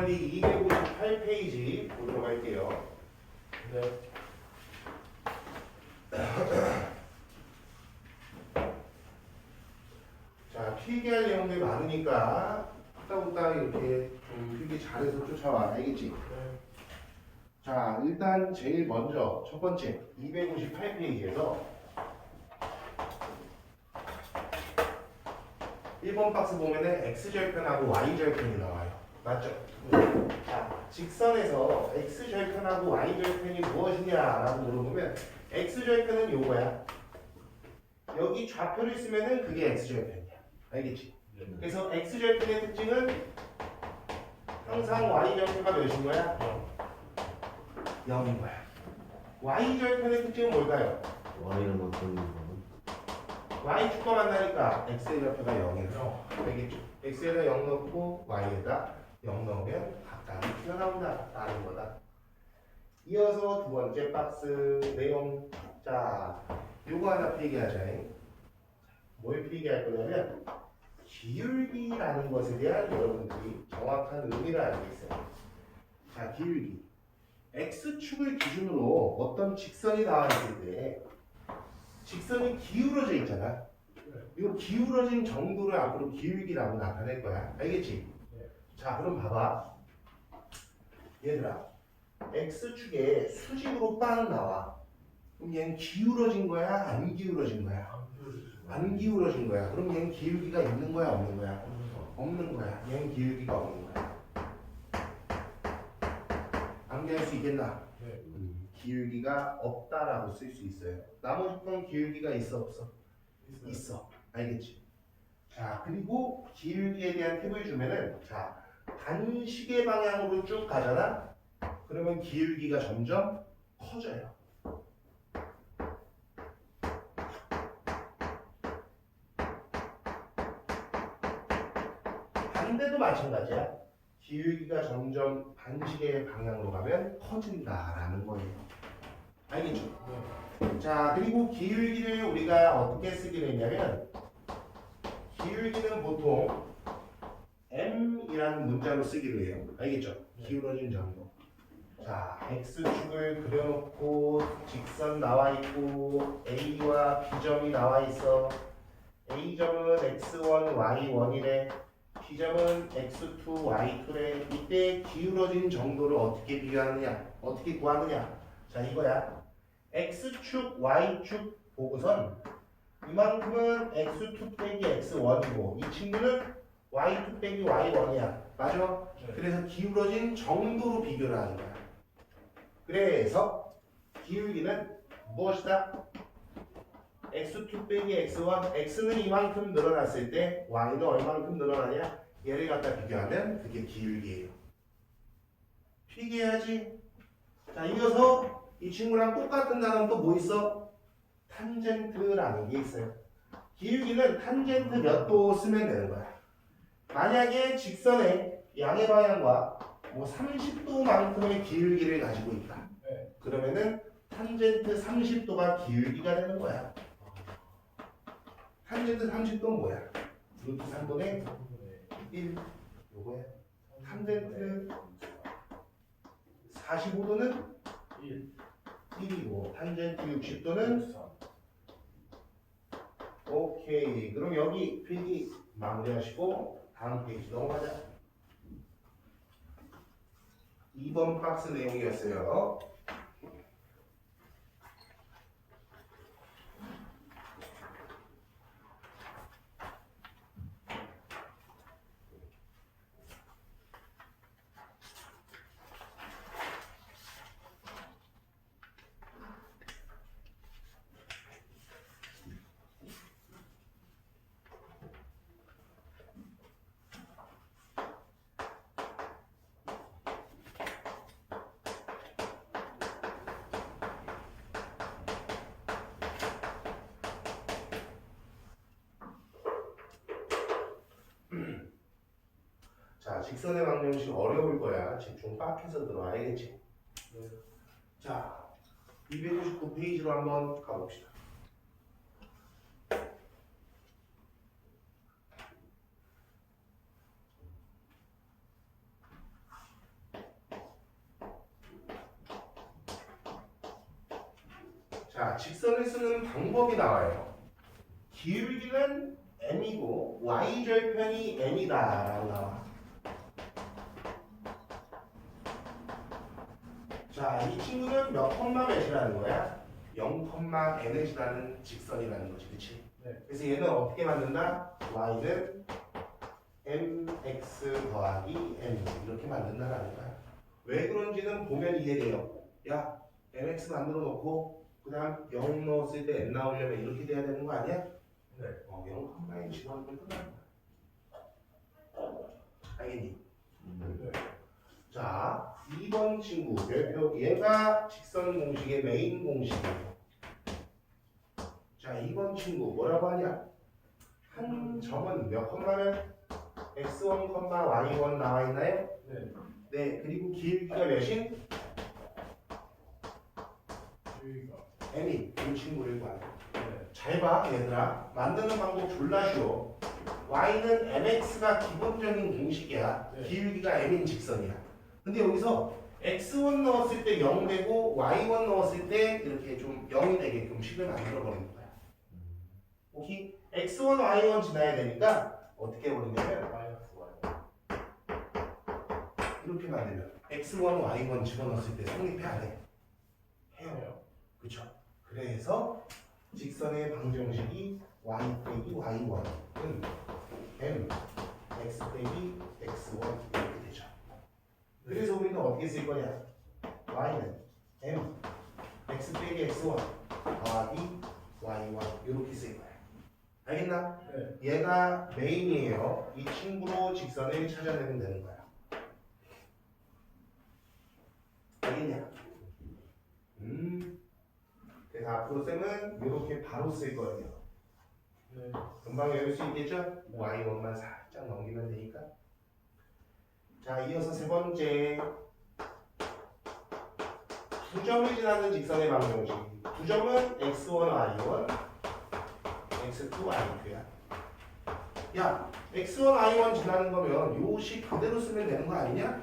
개념원리 258페이지 보도록 할게요. 네. 자, 필기할 내용들이 많으니까 후딱후딱 이렇게 좀 필기 잘해서 쫓아와. 알겠지? 네. 자, 일단 제일 먼저 첫 번째 258페이지에서 1번 박스 보면은 x절편하고 y절편이 나와요. 맞죠? 자, 직선에서 x절편하고 y절편이 무엇이냐라고 물어보면 x절편은 요거야. 여기 좌표를 쓰면은 그게 x절편이야. 알겠지? 그래서 x절편의 특징은 항상 y절편가 몇인 거야? 0인 거야. y절편의 특징은 뭘까요? 와인은 어떤 거? y축과 만나니까 x의 좌표가 0이에요. 알겠죠? x에다 0 넣고 y에다 0 넣으면 각각이 튀어나온다. 라는 거다. 이어서 두 번째 박스 내용. 자, 요거 하나 필기하자. 뭘 필기할 거냐면 기울기라는 것에 대한 여러분들이 정확한 의미를 알고 있어요. 자, 기울기. x축을 기준으로 어떤 직선이 나와 있을 때 직선이 기울어져 있잖아. 이거 기울어진 정도를 앞으로 기울기라고 나타낼 거야. 알겠지? 자, 그럼 봐봐. 얘들아, x축에 수직으로 빵 나와. 그럼 얘는 기울어진 거야? 안 기울어진 거야? 안 기울어진 거야. 그럼 얘는 기울기가 있는 거야? 없는 거야? 없는 거야. 얘는 기울기가 없는 거야. 암기할 수 있겠나? 네. 기울기가 없다라고 쓸 수 있어요. 나머지 건 기울기가 있어 없어? 있어. 알겠지? 자 그리고 기울기에 대한 팁을 주면은 자 반시계 방향으로 쭉 가잖아. 그러면 기울기가 점점 커져요. 반대도 마찬가지야. 기울기가 점점 반시계 방향으로 가면 커진다라는 거예요. 알겠죠? 자, 그리고 기울기를 우리가 어떻게 쓰기로 했냐면 기울기는 보통 m이라는 문자로 쓰기로 해요. 알겠죠? 기울어진 정도. 자, x축을 그려놓고 직선 나와 있고 a와 b점이 나와 있어. a점은 x1, y1이래. B점은 x2, y2래. 이때 기울어진 정도를 어떻게 비교하느냐? 어떻게 구하느냐? 자, 이거야. x축, y축 보고선 이만큼은 x2 빼기 x1이고 이 친구는 y2 빼기 y1이야. 맞아? 네. 그래서 기울어진 정도로 비교를 하는 거야. 그래서 기울기는 무엇이다? x2 빼기 x1, x는 이만큼 늘어났을 때 y는 얼마만큼 늘어나냐? 얘를 갖다 비교하면 그게 기울기예요. 필기해야지. 자, 이어서 이 친구랑 똑같은 단어는 또뭐 있어? 탄젠트라는 게 있어요. 기울기는 탄젠트 몇 도 쓰면 되는 거야. 만약에 직선의 양의 방향과 뭐 30도만큼의 기울기를 가지고 있다. 네. 그러면은 탄젠트 30도가 기울기가 되는 거야. 탄젠트 30도는 뭐야? 루트 3분의 1 요거야. 탄젠트 45도는 1. 1이고 탄젠트 60도는 오케이. 그럼 여기 필기 마무리하시고 다음 페이지 넘어가자. 2번 박스 내용이었어요. 직선의 방정식 어려울 거야. 집중 빡 해서 들어와야겠지. 네. 자, 259페이지로 한번 가봅시다. 자, 직선을 쓰는 방법이 나와요. 기울기는 n이고 y절편이 n이다 라고 나와. 친구는 몇 컴마 몇이라는 거야? 0,n을 지나는 직선이라는 거지, 그렇지? 네. 그래서 얘는 어떻게 만든다? y는 mx 더하기 n 이렇게 만든다라는 거야. 왜 그런지는 보면 이해돼요. 야, mx 만들어 놓고 그다음 0 넣었을 때 n 나오려면 이렇게 돼야 되는 거 아니야? 네. 어, 0,n 집어넣으면 끝나는 거야. 알겠니? 네. 자, 2번 친구 별표 얘가 직선 공식의 메인 공식이에요. 자, 2번 친구 뭐라고 하냐? 한 점은 몇 컴마면 x1, y1 나와 있나요? 네. 네, 그리고 길기가 몇인? n이 이 친구를 구하는 네. 잘 봐, 얘들아. 만드는 방법 졸라 쉬워. y는 mx가 기본적인 공식이야. 네. 기울기가 m인 직선이야. 근데 여기서 x1 넣었을 때 0 되고 y1 넣었을 때 이렇게 좀 0이 되게끔 식을 만들어 버리는 거야. 오케이? x1, y1 지나야 되니까 어떻게 해버리냐면. 이렇게 만들면 x1, y1 집어넣었을 때 성립해 안 해? 해요. 그쵸? 그래서 직선의 방정식이 y 빼기 y1은 m x 빼기 x1 이렇게 되죠. 그래서 우리는 어떻게 쓸 거냐? y는 m x 빼기 x1 더하기 y1 이렇게 쓸 거야. 알겠나? 네. 얘가 메인이에요. 이 친구로 직선을 찾아내면 되는 거야. 알겠냐? 음. 그래서 앞으로 쌤은 이렇게 바로 쓸 거예요. 네. 금방 외울 수 있겠죠? y1만 살짝 넘기면 되니까. 자, 이어서 세 번째. 두 점을 지나는 직선의 방정식. 두 점은 x1, y1, x2, y2야. 야, x1, y1 지나는 거면 요식 그대로 쓰면 되는 거 아니냐?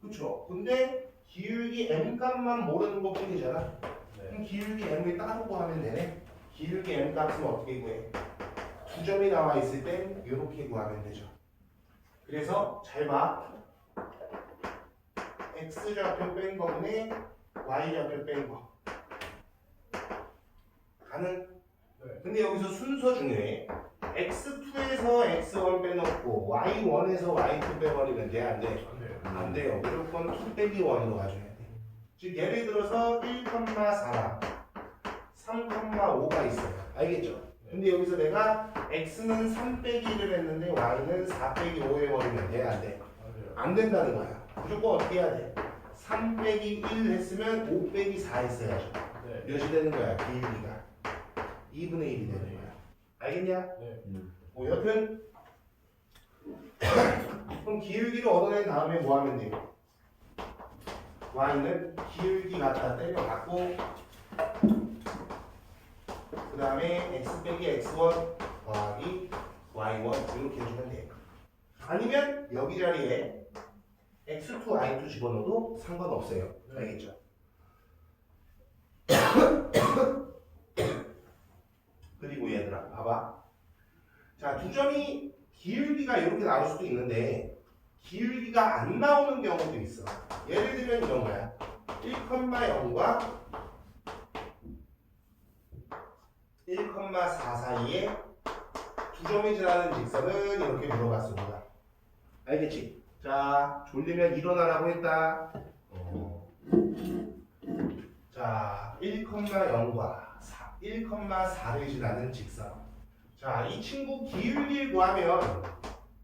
그쵸? 근데 기울기 m 값만 모르는 것 뿐이잖아. 네. 그럼 기울기 m을 따로 구하면 되네. 기울기 m 값은 어떻게 구해? 두 점이 나와 있을 땐 이렇게 구하면 되죠. 그래서 잘 봐. X 좌표 뺀 거분에 y 좌표 뺀 거. 가능? 네. 근데 여기서 순서 중요해. x2에서 x1 빼놓고 y1에서 y2 빼버리면 돼? 안 돼? 안 돼요. 무조건 2 빼기 1으로 가져야 돼. 즉 예를 들어서 1,4랑 3,5가 있어요. 알겠죠? 근데 여기서 내가 x는 3 빼기 1을 했는데 y는 4 빼기 5 해버리면 돼? 안 돼? 안 된다는 거야. 무조건 어떻게 해야 돼? 3 빼기 1 했으면 5 빼기 4 했어야죠. 네. 몇이 되는 거야? 기울기가 2분의 1이 되는 거야. 알겠냐? 네. 뭐 여튼 그럼 기울기를 얻어낸 다음에 뭐 하면 돼요? y는 기울기 갖다 때려갖고 그 다음에 x 빼기 x1 더하기 y1 이렇게 해주면 돼요. 아니면 여기 자리에 x2, y2 집어넣어도 상관없어요. 네. 알겠죠? 그리고 얘들아 봐봐. 자, 두 점이 기울기가 이렇게 나올 수도 있는데 기울기가 안 나오는 경우도 있어. 예를 들면 이런 거야. 1,0과 1,4 사이에 두 점이 지나는 직선은 이렇게 물어봤습니다. 알겠지? 자, 졸리면 일어나라고 했다. 어. 자, 1,0과 4, 1,4를 지나는 직선. 자, 이 친구 기울기를 구하면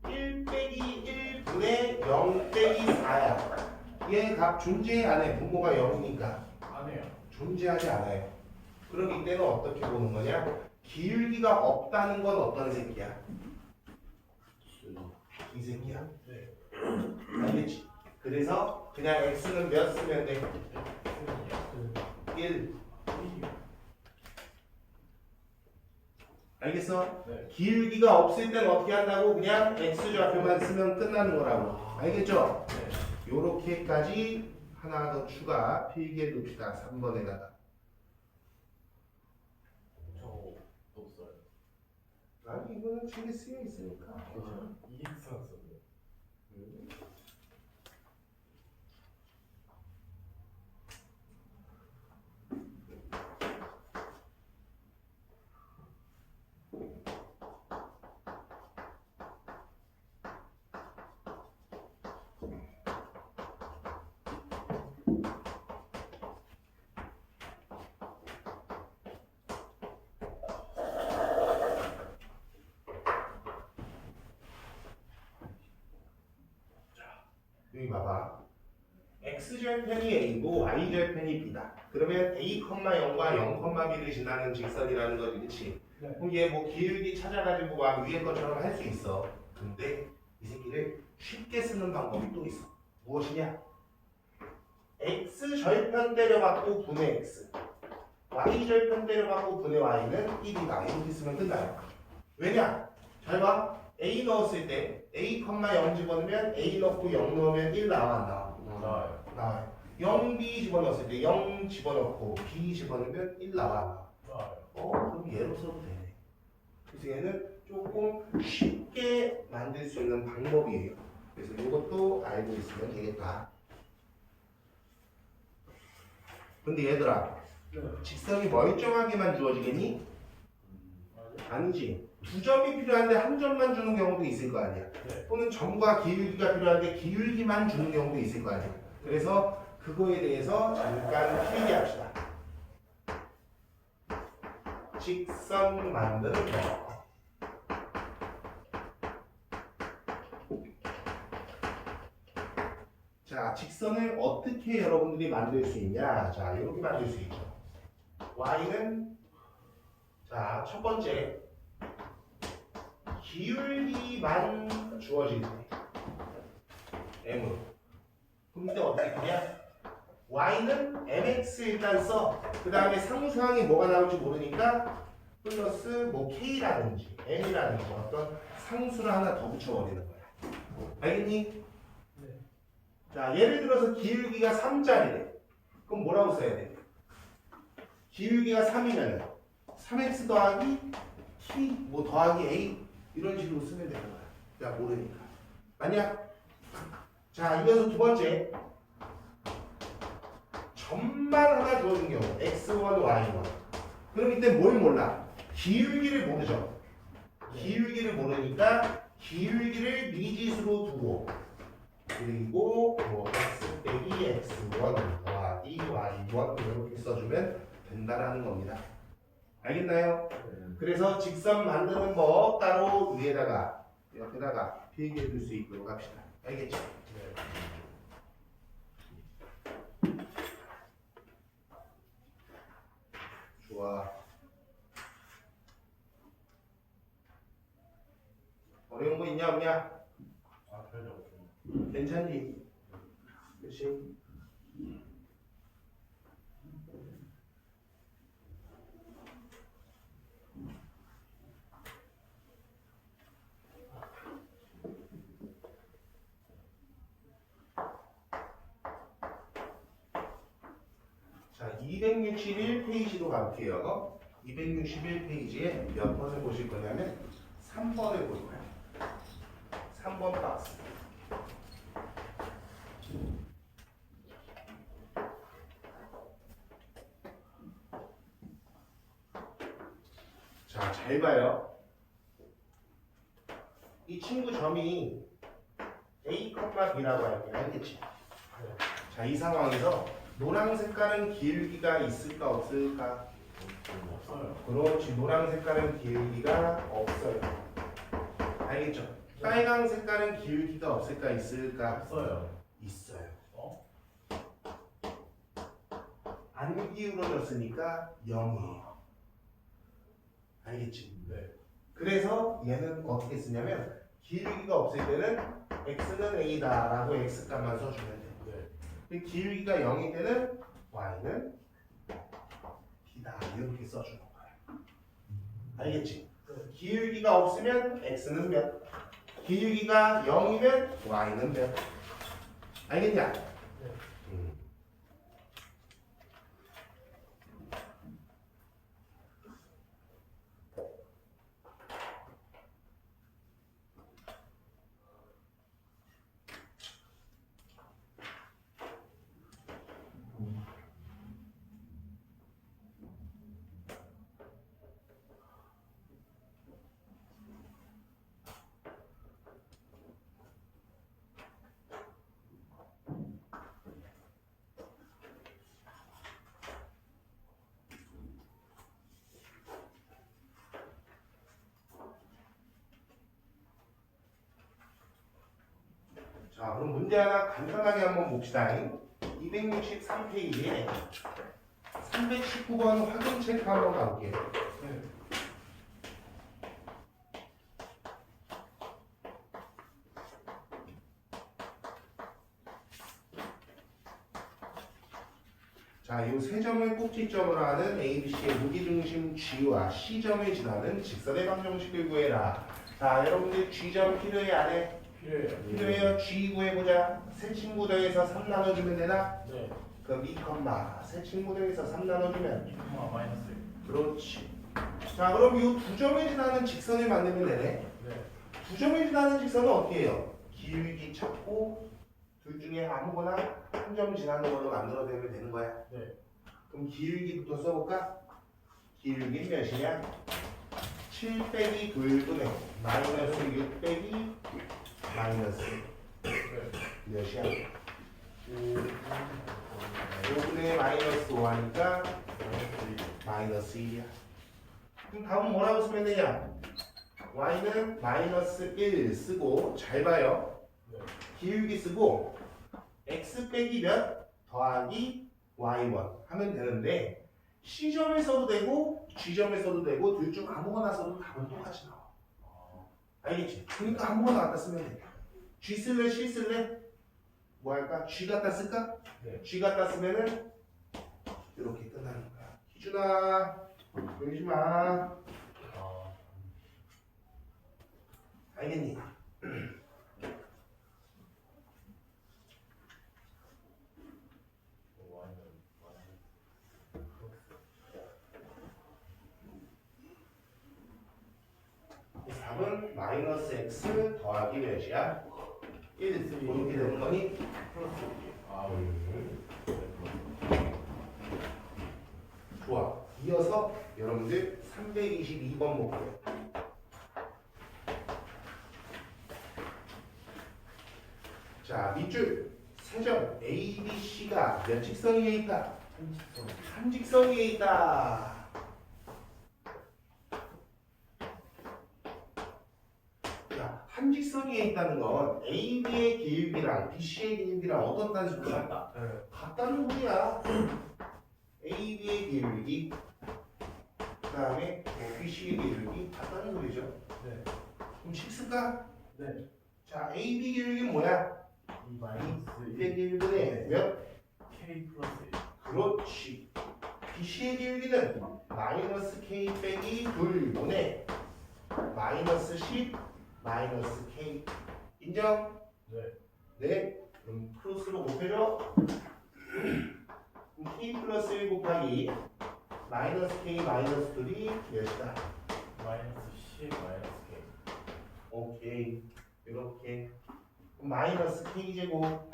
1 빼기 1분의 0 빼기 4야. 얘 값 존재해 안 해? 분모가 0이니까 안 해요. 존재하지 않아요. 그럼 이때는 어떻게 보는 거냐? 기울기가 없다는 건 어떤 새끼야? 이 새끼야. 네. 알겠지? 그래서 그냥 x는 몇 쓰면 돼? 1 알겠어? 네. 기울기가 없을 땐 어떻게 한다고? 그냥 x좌표만 쓰면 끝나는 거라고 알겠죠? 네. 요렇게까지 하나 더 추가 필기해 놓읍시다 3번에다가 저 없어요 아니 이거는 줄이 쓰여 있으니까 아, 이익선수 여기 봐봐. x절편이 a고 y절편이 b다. 그러면 a, 0과 0, b를 지나는 직선이라는 거 그렇지? 네. 그럼 얘 뭐 기울기 찾아가지고 막 위에 것처럼 할 수 있어. 근데 이 새끼를 쉽게 쓰는 방법이 또 있어. 무엇이냐? x절편 때려받고 분의 x y절편 때려받고 분의 y는 1이다. 이렇게 쓰면 끝나요. 왜냐? 잘 봐. a 넣었을 때 a, 0 집어넣으면 a 넣고 0 넣으면 1 나와 안 나와? 나와요. 나와요. 0, b 집어넣었을 때 0 집어넣고 b 집어넣으면 1 나와. 어, 그럼 얘로 써도 되네. 그래서 얘는 조금 쉽게 만들 수 있는 방법이에요. 그래서 이것도 알고 있으면 되겠다. 근데 얘들아, 네. 직선이 멀쩡하게만 주어지겠니? 맞아요. 아니지. 두 점이 필요한데 한 점만 주는 경우도 있을 거 아니야. 네. 또는 점과 기울기가 필요한데 기울기만 주는 경우도 있을 거 아니야. 그래서 그거에 대해서 잠깐 필기 합시다. 직선 만드는 거. 자, 직선을 어떻게 여러분들이 만들 수 있냐? 자, 이렇게 만들 수 있죠. y는 자, 첫 번째 기울기만 주어질 때 m으로. 그럼 이때 어떻게 하냐? Y는 mx 일단 써 그 다음에 상수항이 뭐가 나올지 모르니까 플러스 뭐 k라든지 m이라든지 어떤 상수를 하나 더 붙여버리는 거야. 알겠니? 네. 자 예를 들어서 기울기가 3짜리래. 그럼 뭐라고 써야 돼? 기울기가 3이면 3x 더하기 t 뭐 더하기 a 이런 식으로 쓰면 되는 거야. 야 모르니까. 아니야? 자 이어서 두 번째 점만 하나 주어준 경우 x1, y1. 그럼 이때 뭘 몰라? 기울기를 모르죠. 기울기를 모르니까 기울기를 미지수로 두고 그리고 뭐 x 빼기 x1 더하기 y1 이렇게 써주면 된다라는 겁니다. 알겠나요? 네. 그래서 직선 만드는 법 따로 위에다가 옆에다가 필기해 둘 수 있도록 합시다. 알겠죠? 네. 좋아. 어려운 거 있냐 없냐? 아, 별로 없어요. 괜찮니? 그렇지? 자, 261페이지로 갈게요. 261페이지에 몇 번을 보실 거냐면 3번을 볼 거예요. 3번 박스. 자, 잘 봐요. 이 친구 점이 A, B라고 할게 알겠지? 자, 이 상황에서 노랑 색깔은 기울기가 있을까 없을까? 없어요. 그렇지, 노랑 색깔은 기울기가 없어요. 알겠죠? 빨강 색깔은 기울기가 없을까 있을까? 없어요. 있어요. 어? 안 기울어졌으니까 0이에요. 알겠지? 네. 그래서 얘는 어떻게 쓰냐면 기울기가 없을 때는 x는 a다라고 x값만 써주면 돼. 네. 그 기울기가 0일 때는 y는 b다 이렇게 써주는 거야. 알겠지? 기울기가 없으면 x는 몇? 기울기가 0이면 y는 몇? 알겠냐? 음. 자, 그럼 문제 하나 간단하게 한번 봅시다. 263페이지에 319번 확인 체크 한번 가볼게요. 네. 자, 이 세 점을 꼭지점으로 하는 ABC의 무기중심 G와 C점을 지나는 직선의 방정식을 구해라. 자, 여러분들 G점 필요해 안 해? 필요해요. 필요해요. G 구해보자. 세 친구 더해서 3 나눠주면 되나? 네. 그럼 2 컴마 세 친구 더해서 3 나눠주면 2, 마이너스 1. 그렇지. 자, 그럼 이 두 점을 지나는 직선을 만들면 되네. 네. 두 점을 지나는 직선은 어떻게 해요? 기울기 찾고 둘 중에 아무거나 한 점 지나는 걸로 만들어내면 되는 거야. 네. 그럼 기울기부터 써볼까? 기울기 몇이냐? 7 빼기 2분의 마이너스 6 빼기 마이너스 네. 몇이야? 5, 5분의 마이너스 5하니까 마이너스 마이너스 2야. 그럼 다음 뭐라고 쓰면 되냐? y는 마이너스 1 쓰고 잘 봐요. 1. 네. 기울기 쓰고 x 빼기 몇 더하기 y1 하면 되는데 C점을 써도 되고 G점을 써도 되고 둘 중 아무거나 써도 답은 똑같이 나와. 아, 알겠지? 그러니까 아무거나 갖다 쓰면 돼. G 쓸래 C 쓸래? 뭐 할까? G 갖다 쓸까? 네. G 갖다 쓰면은 이렇게 끝나는 거야. 희준아, 그러지 마. 아, 알겠니? Y는 마이너스. 답은 마이너스 x 더하기 몇이야? 1 이렇게 되는 거니? 플러스 1. 아, 음. 좋아. 이어서 여러분들 322번 볼게요. 자, 밑줄 세점 A, B, C가 몇 직선 위에 있다? 한직선. 위에 있다. 자, 한 직선 위에 있다는 건 A, B의 기울기랑 B, C의 기울기랑 어떤 단수야? 같다. 네. 같다는 소리야. A, B의 기울기, 그 다음에 B, C의 기울기 같다는 소리죠. 네. 그럼 식스가? 네. 자, A, B 기울기는 뭐야? 2 마이너스 1. 2 1분의 몇? K 플러스 1. 그렇지. B, C의 기울기는 마이너스 K 빼기 2분의 마이너스 10 마이너스 K. 인정? 네. 네. 그럼 플러스로 곱해줘. K 플러스 1 곱하기 마이너스 K 마이너스 2이 몇이다? 마이너스 10 마이너스 K. 오케이. 이렇게. 그럼 마이너스 K 제곱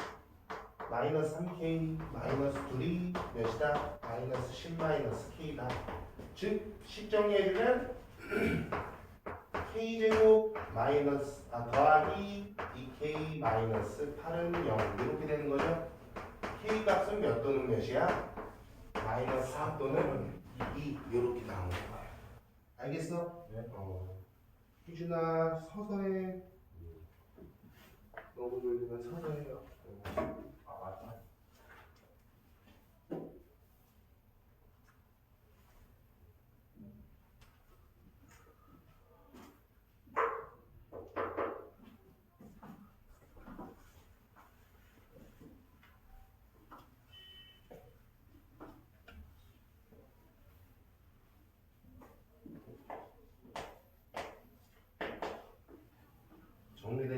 마이너스 3K 마이너스 2이 몇이다? 마이너스 10 마이너스 K다. 즉, 식 정리해주면 K 제곱 마이너스 아 더하기 2K 마이너스 8은 0 이렇게 되는 거죠. K 값은 몇 또는 몇이야? 마이너스 4 또는 2 이렇게 나오는 거야. 알겠어? 네. 어. 희준아 서서 해. 너무 졸리면 서서 해요. 어. 아, 맞다.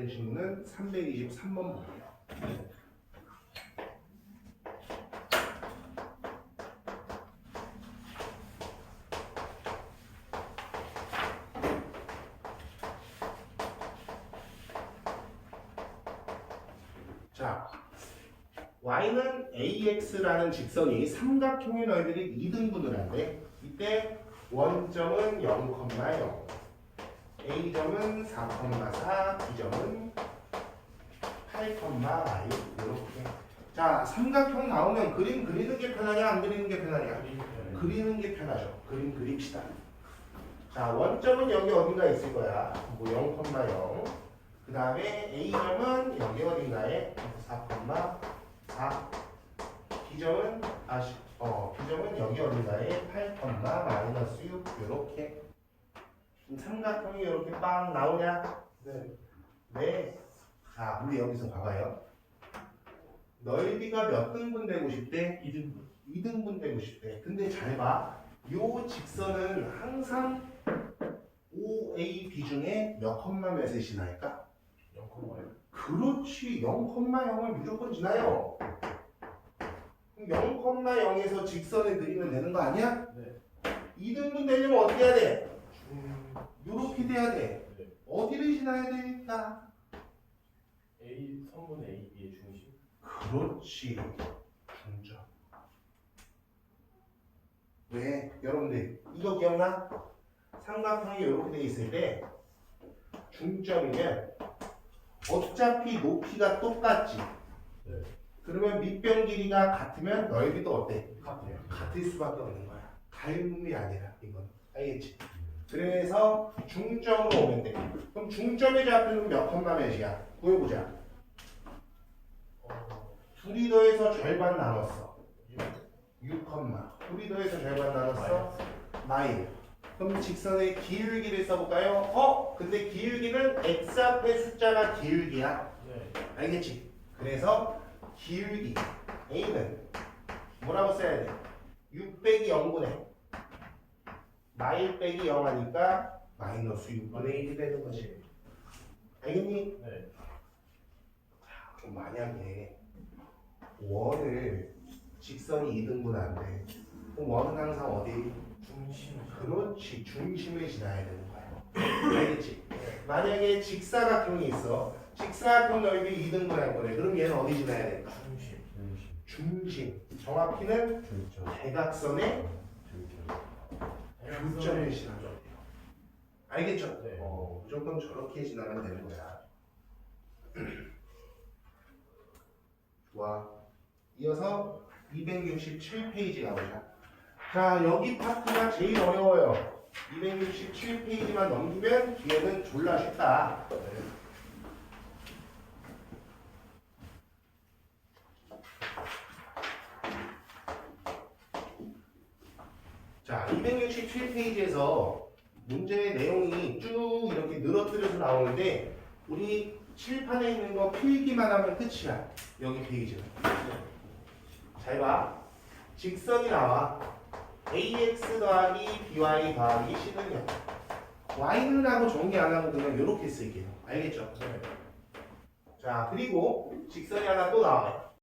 정리된 질문은 323번 볼게요. 자, y는 ax라는 직선이 삼각형의 넓이를 2등분을 한대. 이때 원점은 0,0. A점은 4,4, B점은 8,4 이렇게. 자, 삼각형 나오면 그림 그리는 게 편하냐, 안 그리는 게 편하냐? 그리는 게 편하죠. 그림 그립시다. 자, 원점은 여기 어딘가 있을 거야. 뭐 0,0. 그 다음에 A점은 여기 어딘가에 4,4 삼각형이 이렇게 빵 나오냐? 네. 네. 자, 우리 여기서 봐봐요. 넓이가 몇 등분 되고 싶대? 2등분. 2등분 되고 싶대. 근데 잘 봐. 요 직선은 항상 OAB 중에 몇 컴마 몇에 지날까? 0,1. 그렇지. 0,0을 무조건 지나요. 0,0에서 직선에 그리면 되는 거 아니야? 네. 2등분 되려면 어떻게 해야 돼? 중. 요렇게 돼야 돼. 네. 어디를 지나야 되니까? A 선분 A의 중심. 그렇지. 중점. 왜? 여러분들 이거 기억나? 삼각형이 이렇게 돼 있을 때 중점이면 어차피 높이가 똑같지. 네. 그러면 밑변 길이가 같으면 넓이도 어때? 같아요. 같을 수밖에 없는 거야. 닮음이 아니라 이건 알겠지? 그래서 중점으로 오면 돼. 그럼 중점의 좌표는 몇 컴마 몇이야? 구해보자. 어. 둘이 더해서 절반 나눴어. 6. 6 컴마. 둘이 더해서 절반 나눴어. 마일. 그럼 직선의 기울기를 써볼까요? 어? 근데 기울기는 x 앞에 숫자가 기울기야. 네. 알겠지? 그래서 기울기 A는 뭐라고 써야 돼? 6 빼기 0분의 마일 빼기 0 하니까 마이너스 6분의 1이 되는 거지. 알겠니? 네. 그럼 만약에 원을 직선이 2등분 안 돼. 그럼 원은 항상 어디? 중심. 그렇지 중심을 지나야 되는 거야. 알겠지? 만약에 직사각형이 있어. 직사각형 넓이 2등분 할 거래. 그럼 얘는 어디 지나야 돼? 중심. 중심. 정확히는 대각선의 교점을 지나야 돼요. 알겠죠? 네. 어, 무조건 저렇게 지나면 되는 거야. 좋아. 이어서 267페이지 가보자. 자, 여기 파트가 제일 어려워요. 267페이지만 넘기면 뒤에는 졸라 쉽다. 자, 267 페이지에서 문제의 내용이 쭉 이렇게 늘어뜨려서 나오는데 우리 칠판에 있는 거 필기만 하면 끝이야. 여기 페이지는. 잘 봐. 직선이 나와. ax 더하기 by 더하기 c는 0. y는 하고 정리 안 하고 그냥 이렇게 쓸게요. 알겠죠? 네. 자, 그리고 직선이 하나 또 나와요.